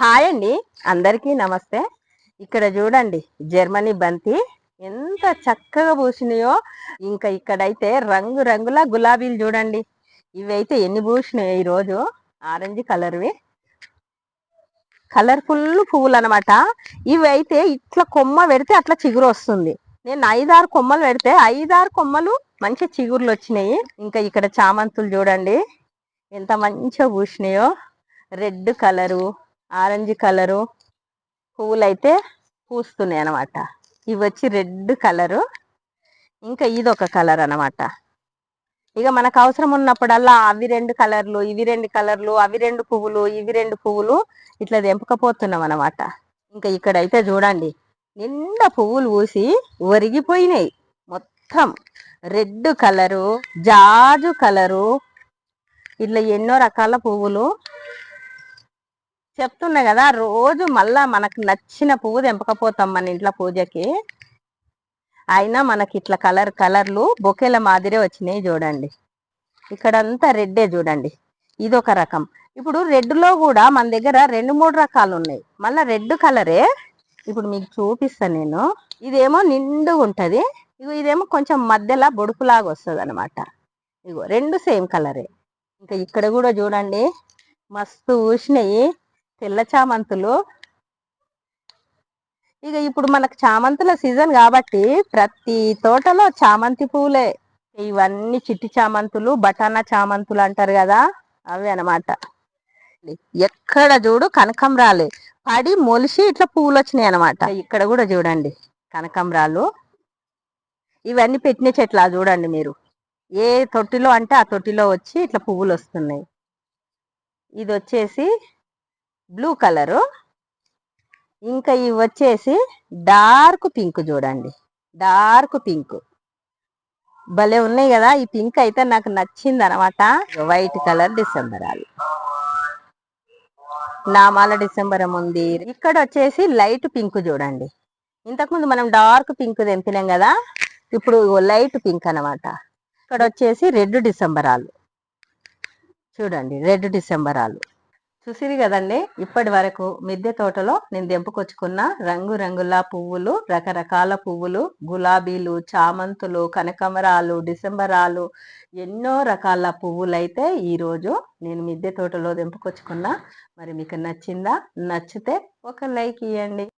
Hi అండి. అందరికీ నమస్తే. ఇక్కడ చూడండి జర్మనీ బంతి ఎంత చక్కగా పూసినాయో. ఇంకా ఇక్కడైతే రంగు రంగుల గులాబీలు చూడండి. ఇవైతే ఎన్ని పూసినాయో ఈరోజు? ఆరెంజ్ కలర్వి. కలర్ఫుల్ పువ్వులు అనమాట ఇవి అయితే ఇట్లా కొమ్మ పెడితే అట్లా చిగురు వస్తుంది. నేను ఐదారు కొమ్మలు పెడితే ఐదారు కొమ్మలు మంచి చిగురులు వచ్చినాయి. ఇంకా ఇక్కడ చామంతులు చూడండి. ఎంత మంచిగా పూసినాయో. Red colour. ఆరెంజ్ కలరు పువ్వులు అయితే పూస్తున్నాయి అనమాట ఇవి వచ్చి రెడ్ కలరు. ఇంకా ఇది ఒక కలర్ అనమాట ఇక మనకు అవసరం ఉన్నప్పుడల్లా అవి రెండు కలర్లు ఇవి రెండు కలర్లు అవి రెండు పువ్వులు ఇవి రెండు పువ్వులు ఇట్లా తెంపకపోతున్నాం అనమాట ఇంకా ఇక్కడైతే చూడండి నిండా పువ్వులు పూసి ఒరిగిపోయినాయి. మొత్తం రెడ్ కలరు జాజు కలరు ఇట్లా ఎన్నో రకాల పువ్వులు చెప్తున్నా కదా రోజు మళ్ళా మనకు నచ్చిన పువ్వు తెంపకపోతాం మన ఇంట్లో పూజకి. అయినా మనకి ఇట్లా కలర్ కలర్లు బొకేల మాదిరే వచ్చినాయి చూడండి. ఇక్కడంతా రెడ్డే చూడండి. ఇది ఒక రకం. ఇప్పుడు రెడ్లో కూడా మన దగ్గర రెండు మూడు రకాలు ఉన్నాయి. మళ్ళీ రెడ్ కలరే. ఇప్పుడు మీకు చూపిస్తాను నేను. ఇదేమో నిండుగా ఉంటుంది. ఇగో ఇదేమో కొంచెం మధ్యలో బొడుపులాగా వస్తుంది అనమాట ఇగో రెండు సేమ్ కలరే. ఇంకా ఇక్కడ కూడా చూడండి మస్తు ఊసినాయి. తెల్ల చామంతులు ఇక ఇప్పుడు మనకు చామంతుల సీజన్ కాబట్టి ప్రతి తోటలో చామంతి పూలే. ఇవన్నీ చిట్టి చామంతులు బటానా చామంతులు అంటారు కదా అవి అనమాట ఎక్కడ చూడు కనకంరాలే పడి మొలిసి ఇట్లా పువ్వులు వచ్చినాయి అనమాట ఇక్కడ కూడా చూడండి కనకంరాలు ఇవన్నీ పెట్టిన చెట్లు చూడండి మీరు. ఏ తొట్టిలో అంటే ఆ తొట్టిలో వచ్చి ఇట్లా పువ్వులు వస్తున్నాయి ఇది వచ్చేసి బ్లూ కలరు. ఇంకా ఇవి వచ్చేసి డార్క్ పింక్ చూడండి. Dark pink. భలే ఉన్నాయి కదా ఈ పింక్ అయితే నాకు నచ్చింది అనమాట వైట్ కలర్ డిసెంబరాలు. నామాల డిసెంబరం ఉంది. ఇక్కడ వచ్చేసి లైట్ పింక్ చూడండి. ఇంతకుముందు మనం డార్క్ పింక్ తెంపినాం కదా ఇప్పుడు లైట్ పింక్ అనమాట. ఇక్కడ వచ్చేసి రెడ్ డిసెంబరాలు. చూడండి రెడ్ డిసెంబరాలు. చూసిరి కదండి? ఇప్పటి వరకు మిద్దె తోటలో నేను దెంపుకొచ్చుకున్న రంగు రంగుల పువ్వులు రకరకాల పువ్వులు గులాబీలు చామంతులు కనకమరాలు డిసెంబరాలు ఎన్నో రకాల పువ్వులు అయితే ఈరోజు నేను మిద్దె తోటలో దెంపుకొచ్చుకున్నా మరి మీకు నచ్చిందా? నచ్చితే ఒక లైక్ ఇవ్వండి